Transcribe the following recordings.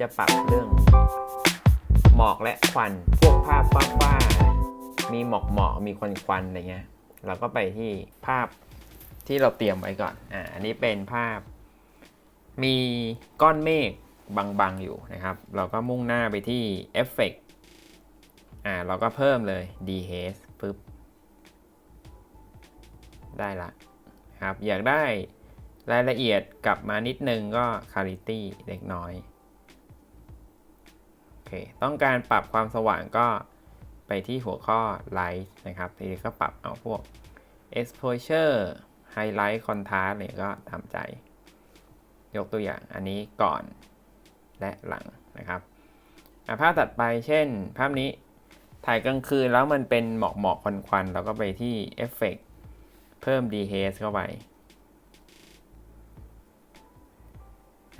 จะปรับเรื่อง หมอกและควัน พวกภาพฟ้าๆมีหมอกหมอกมีควันควันอะไรเงี้ย เราก็ไปที่ภาพที่เราเตรียมไว้ก่อน อ่า อันนี้เป็นภาพ มีก้อนเมฆบางๆอยู่นะครับ เราก็มุ่งหน้าไปที่เอฟเฟกอ่า เราก็เพิ่มเลย d h a z e ปึ๊บ ได้ละครับ อยากได้รายละเอียดกลับมานิดนึงก็ clarity เล็กน้อย เค ต้องการปรับความสว่างก็ไปที่หัวข้อ light นะครับทีนี้ก็ปรับเอาพวก exposure highlight contrast เนี่ยก็ตามใจ ยกตัวอย่างอันนี้ก่อนและหลังนะครับภาพตัดไปเช่น ภาพนี้ถ่ายกลางคืนแล้วมันเป็นหมอกหมอกควันควันๆเราก็ไปที่ Effect เพิ่ม dehaze เข้าไป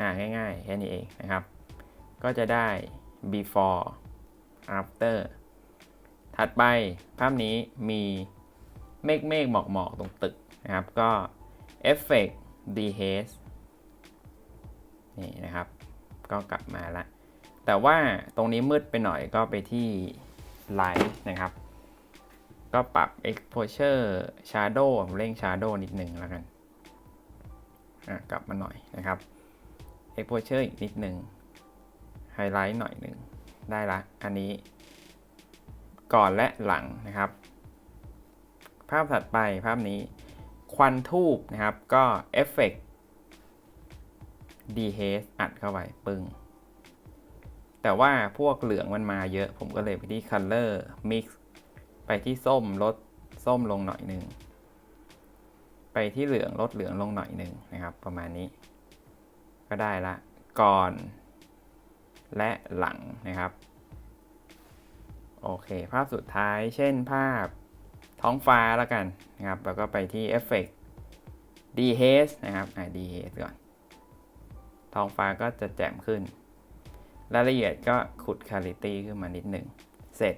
อ่าง่ายๆ แค่นี้เองนะครับ ก็จะได้ before after ถัดไปภาพนี้มีเมฆเมฆหมอกหมอกตรงตึกนะครับ ก็ effect dehaze นี่นะครับ ก็กลับมาละ แต่ว่าตรงนี้มืดไปหน่อยก็ไปที่ light นะครับ ก็ปรับ exposure shadow เร่ง shadow นิดหนึ่งแล้วกัน กลับมาหน่อยนะครับ exposure อีกนิดหนึ่ง highlight หน่อยหนึ่งได้ละ อันนี้ ก่อนและหลังนะครับ ภาพถัดไปภาพนี้ ควันทูบนะครับ ก็ effect dehaze อัดเข้าไปปึ้งแต่ว่าพวกเหลืองมันมาเยอะผมก็เลยไปที่ color mix ไปที่ส้มลดส้มลงหน่อยหนึ่ง ไปที่เหลืองลดเหลืองลงหน่อยหนึ่งนะครับ ประมาณนี้ ก็ได้ละ ก่อน และหลังนะครับ โอเค ภาพสุดท้ายเช่นภาพท้องฟ้าแล้วกันนะครับ แล้วก็ไปที่ Effect dehaze นะครับอ่า DH ก่อน ท้องฟ้าก็จะแจ่มขึ้น รายละเอียดก็ขุด clarity ขึ้นมานิดหนึ่ง เสร็จ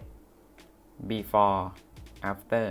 before after